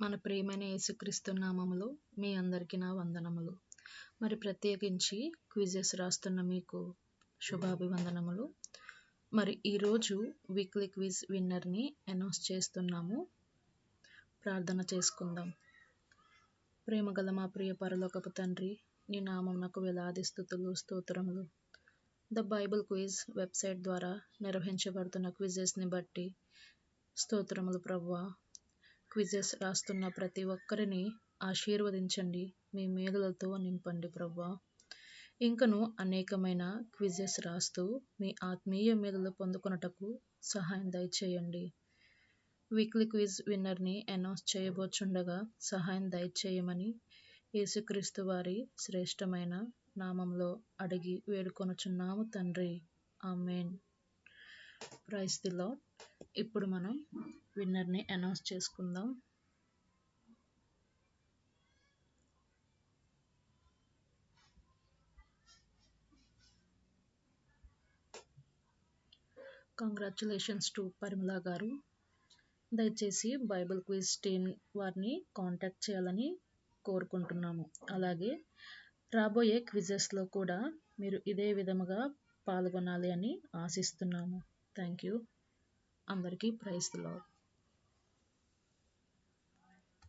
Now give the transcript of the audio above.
మన ప్రేమైన యేసుక్రీస్తు నామములో మీ అందరికీ నా వందనములు. మరి ప్రత్యేకించి క్విజెస్ రాస్తున్న మీకు శుభాభివందనములు. మరి ఈరోజు వీక్లీ క్విజ్ విన్నర్ని అనౌన్స్ చేస్తున్నాము. ప్రార్థన చేసుకుందాం. ప్రేమగల మా ప్రియ పరలోకపు తండ్రి నీ నామమునకు వేలాది స్థుతులు స్తోత్రములు. ద బైబిల్ క్విజ్ వెబ్సైట్ ద్వారా నిర్వహించబడుతున్న క్విజెస్ని బట్టి స్తోత్రములు ప్రవ్వా క్విజెస్ రాస్తున్న ప్రతి ఒక్కరిని ఆశీర్వదించండి. మీ మేలులతో నింపండి ప్రభా. ఇంకను అనేకమైన క్విజెస్ రాస్తూ మీ ఆత్మీయ మేలులు పొందుకొనుటకు సహాయం దయచేయండి. వీక్లీ క్విజ్ విన్నర్ని అనౌన్స్ చేయబోచుండగా సహాయం దయచేయమని యేసుక్రీస్తు వారి శ్రేష్టమైన నామంలో అడిగి వేడుకొనుచున్నాము తండ్రి. ఆమెన్. ప్రైస్ ది లాడ్ ఇప్పుడు మనం విన్నర్ని అనౌన్స్ చేసుకుందాం. Congratulations to Parimala garu. దయచేసి బైబిల్ క్విజ్ టీమ్ వారిని కాంటాక్ట్ చేయాలని కోరుకుంటున్నాము. అలాగే రాబోయే క్విజెస్లో కూడా మీరు ఇదే విధముగా పాల్గొనాలి అని ఆశిస్తున్నాము. థ్యాంక్ యూ అందరికీ ప్రైజ్ లాడ్